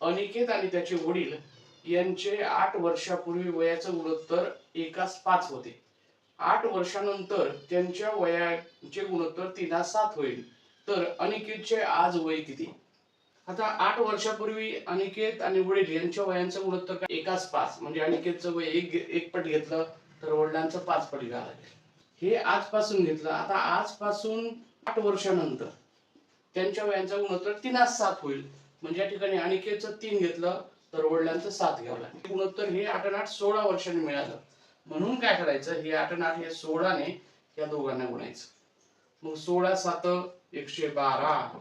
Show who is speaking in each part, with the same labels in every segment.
Speaker 1: अनिकेत आणि त्याचे वडील यांचे आठ वर्षापूर्वी वयाचं गुणोत्तर एकास पाच होते. आठ वर्षानंतर त्यांच्या वयाचे गुणोत्तर तीनास सात होईल. तर अनिकेतचे आज वय किती? आता आठ वर्षापूर्वी अनिकेत आणि वडील यांच्या वयांचं गुणोत्तर काय? एकाच पाच. म्हणजे अनिकेतचं वय एक एक पट घेतलं तर वडिलांचं पाच पट घ्यावं लागेल. हे आजपासून घेतलं. आता आजपासून आठ वर्षानंतर त्यांच्या वयांचं गुणोत्तर तीनास सात होईल. म्हणजे या ठिकाणी अनिकेतचं तीन घेतलं तर वडिलांचं सात घ्यावं लागेल गुणोत्तर हे आठ आठ सोळा वर्षांनी मिळालं. म्हणून काय करायचं हे आठ आठ हे सोळाने या दोघांना गुणायचं. मग सोळा सात एकशे बारा.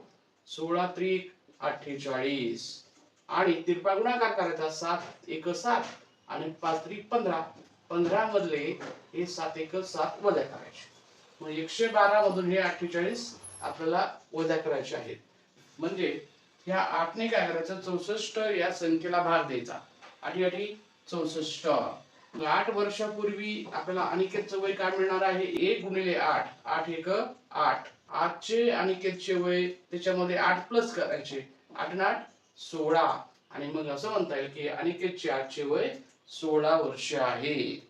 Speaker 1: सोळा त्रिक अठ्ठेचाळीस. आणि तिरपा गुणाकार करायचा सात एक सात. आणि पाच त्रिक पंधरा. पंधरा मधले हे सात एक सात वजा करायचे. मग एकशे बारा मधून हे अठ्ठेचाळीस आपल्याला वजा करायचे आहेत. म्हणजे ह्या आठने काय करायचं? चौसष्ट या संख्येला भाग द्यायचा. आठी आठी चौसष्ट. आठ वर्षापूर्वी आपल्याला अनिकेतचं वय काय मिळणार आहे? एक गुणिले आठ. आठ एक आठ. आठचे अनिकेतचे वय त्याच्यामध्ये आठ प्लस करायचे. आठ आठ सोळा. आणि मग असं म्हणता येईल की अनिकेतचे आठचे वय सोळा वर्ष आहे.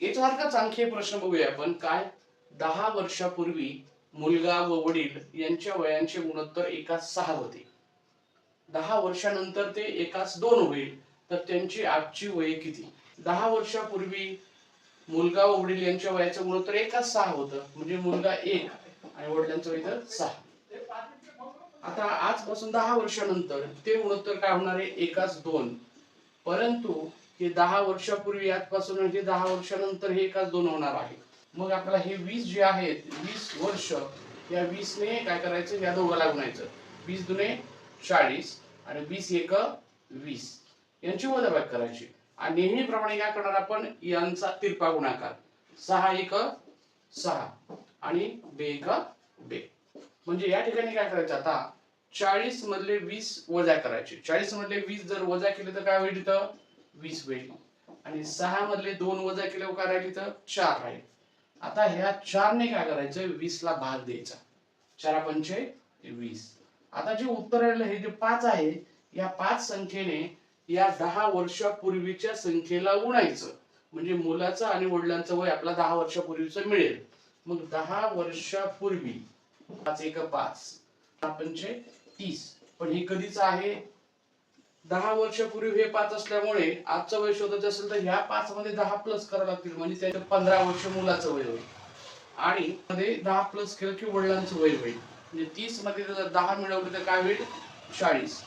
Speaker 1: याच्यासारखाच आणखी प्रश्न बघूया आपण. काय? दहा वर्षापूर्वी मुलगा व वडील यांच्या वयांचे गुणोत्तर एका सहा होते. दहा वर्षानंतर ते एकाच दोन होईल तर त्यांची आजची वय किती? दहा वर्षापूर्वी मुलगा व वडील यांच्या वयाचं गुणोत्तर एकाच सहा होतं म्हणजे मुलगा एक आणि वडिलांचं वय तर सहा. आता आजपासून दहा वर्षानंतर ते गुणोत्तर काय होणार आहे? एकाच दोन. परंतु हे दहा वर्षापूर्वी आजपासून म्हणजे दहा वर्षानंतर हे एकाच दोन होणार आहे. मग आपल्याला हे वीस जे आहेत वीस वर्ष या वीसने काय करायचं? या दोघाला गुणायचं. वीस दुने चाळीस आणि वीस एक वीस. यांची वजाबाग करायची. आणि नेहमीप्रमाणे काय करणार आपण? यांचा तिरपा गुणाकार. सहा एक सहा आणि बे एक बे. म्हणजे या ठिकाणी काय करायचं आता? चाळीस मधले वीस वजा करायचे. चाळीस मधले वीस जर वजा केले तर काय होईल इथं? वीस होईल. आणि सहा मधले दोन वजा केल्यावर काय राहील इथं? चार राहील. आता ह्या चारने काय करायचं? वीस ला भाग द्यायचा. चारा पंचे वीस. आता जे उत्तर हे जे पाच आहे या पाच संख्येने या दहा वर्षापूर्वीच्या संख्येला उणायचं म्हणजे मुलाचं आणि वडिलांचं वय आपला दहा वर्षापूर्वीचं मिळेल. मग दहा वर्षापूर्वी पाच एक पाच पंचे तीस. पण हे कधीच आहे? दहा वर्षापूर्वी हे पाच असल्यामुळे आजचं वय शोधायचं असेल तर ह्या पाच मध्ये दहा प्लस करावं लागतील. म्हणजे त्याचं पंधरा वर्ष मुलाचं वय होईल. आणि मध्ये दहा प्लस केलं की वडिलांचं वय होईल. म्हणजे तीसमध्ये जर दहा मिळवले तर काय होईल? चाळीस.